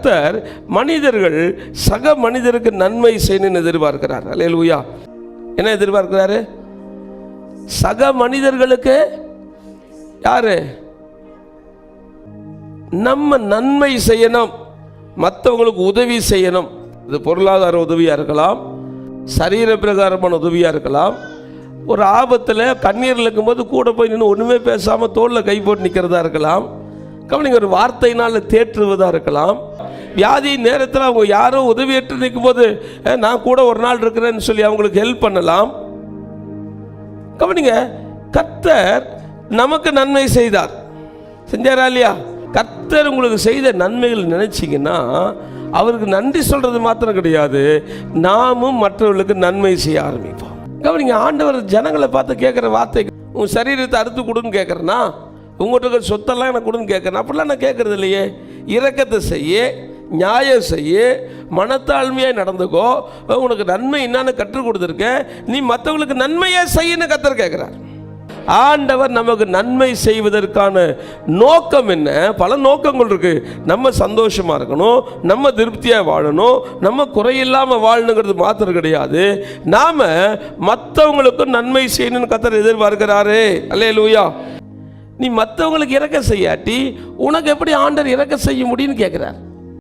கர்த்தர் மனிதர்கள் சக மனிதருக்கு நன்மை செய்யணும்னு எதிர்பார்க்கிறார். அல்லேலூயா என்ன எதிர்பார்க்கிறாரு? சக மனிதர்களுக்கு யாரு? நம்ம நன்மை செய்யணும். மற்றவங்களுக்கு உதவி செய்யணும். இது பொருளாதார உதவியாக இருக்கலாம். சரீர பிரகாரமான உதவியாக இருக்கலாம். ஒரு ஆபத்தில் கண்ணீரில் இருக்கும்போது கூட போய் நின்று ஒன்றுமே பேசாமல் தோளில் கை போட்டு நிற்கிறதா இருக்கலாம். கவனிங்க ஒரு வார்த்தையினால் தேற்றுவதாக இருக்கலாம். வியாதி நேரத்தில் அவங்க யாரோ உதவியற்று நிற்கும்போது போது நான் கூட ஒரு நாள் இருக்கிறேன்னு சொல்லி அவங்களுக்கு ஹெல்ப் பண்ணலாம். கவனிங்க கர்த்தர் நமக்கு நன்மை செய்தார். செஞ்சாரா இல்லையா? கர்த்தர் உங்களுக்கு செய்த நன்மைகள் நினச்சிங்கன்னா அவருக்கு நன்றி சொல்றது மாத்திரம் கிடையாது. நாமும் மற்றவர்களுக்கு நன்மை செய்ய ஆரம்பிப்போம். கவனிங்க ஆண்டவர் ஜனங்களை பார்த்து கேட்குற வார்த்தை உன் சரீரத்தை அறுத்து கொடுன்னு கேட்குறேன்னா உங்கள்கிட்ட இருக்கிற சொத்தெல்லாம் எனக்கு கொடுன்னு கேட்குறேன்? அப்படிலாம் நான் கேட்குறது இல்லையே. இறக்கத்தை செய்ய நியாயம் செய்ய மனத்தாழ்மையாக நடந்துக்கோ உனக்கு நன்மை என்னன்னு கற்றுக் கொடுத்துருக்கேன். நீ மற்றவங்களுக்கு நன்மையே செய்யன்னு கத்தர் கேட்குறார். ஆண்டவர் நமக்கு நன்மை செய்வதற்கான நோக்கம் என்ன? பல நோக்கங்கள் இருக்கு. நம்ம சந்தோஷமா இருக்கணும் நம்ம திருப்தியாக வாழணும் நம்ம குறையில்லாமல் வாழணுங்கிறது மாத்திரம் கிடையாது. நாம மற்றவங்களுக்கும் நன்மை செய்யணும்னு கத்தர் எதிர்பார்க்கிறாரு. அல்லே லூயா நீ மற்றவங்களுக்கு இறக்க செய்யாட்டி உனக்கு எப்படி ஆண்டர் இறக்க செய்ய முடியும்னு கேட்குறாரு.